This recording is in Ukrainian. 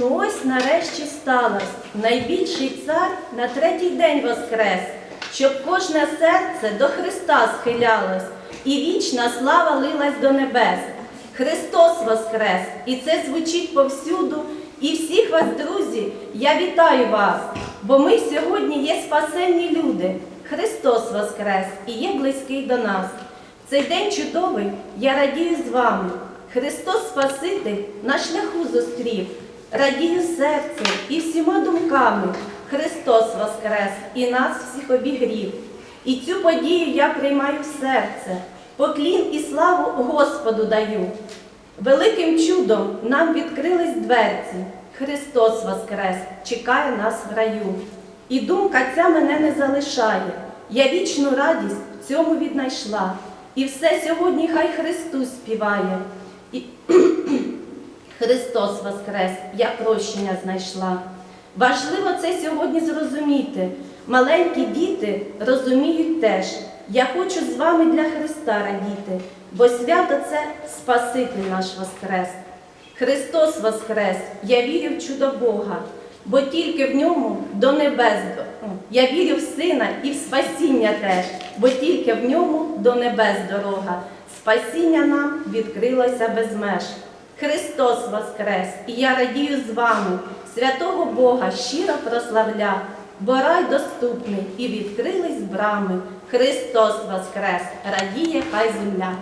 Ну ось нарешті сталося. Найбільший цар на третій день воскрес, щоб кожне серце до Христа схилялось, і вічна слава лилась до небес. Христос воскрес! І це звучить повсюду. І всіх вас, друзі, я вітаю вас, бо ми сьогодні є спасенні люди. Христос воскрес і є близький до нас. Цей день чудовий, я радію з вами. Христос Спаситель на шляху зустрів. Радію серцем і всіма думками. Христос воскрес і нас всіх обігрів. І цю подію я приймаю в серце, поклін і славу Господу даю. Великим чудом нам відкрились дверці. Христос воскрес чекає нас в раю. І думка ця мене не залишає. Я вічну радість в цьому віднайшла. І все сьогодні хай Христу співає. І... Христос воскрес, я прощення знайшла. Важливо це сьогодні зрозуміти. Маленькі діти розуміють теж. Я хочу з вами для Христа радіти, бо свято це Спаситель наш Воскрес. Христос Воскрес, я вірю в чудо Бога, бо тільки в ньому до небес. Я вірю в Сина і в спасіння теж, бо тільки в ньому до небес дорога. Спасіння нам відкрилося без меж. Христос Воскрес, і я радію з вами, святого Бога щиро прославля, бо рай доступний і відкрились брами. Христос Воскрес, радіє хай земля.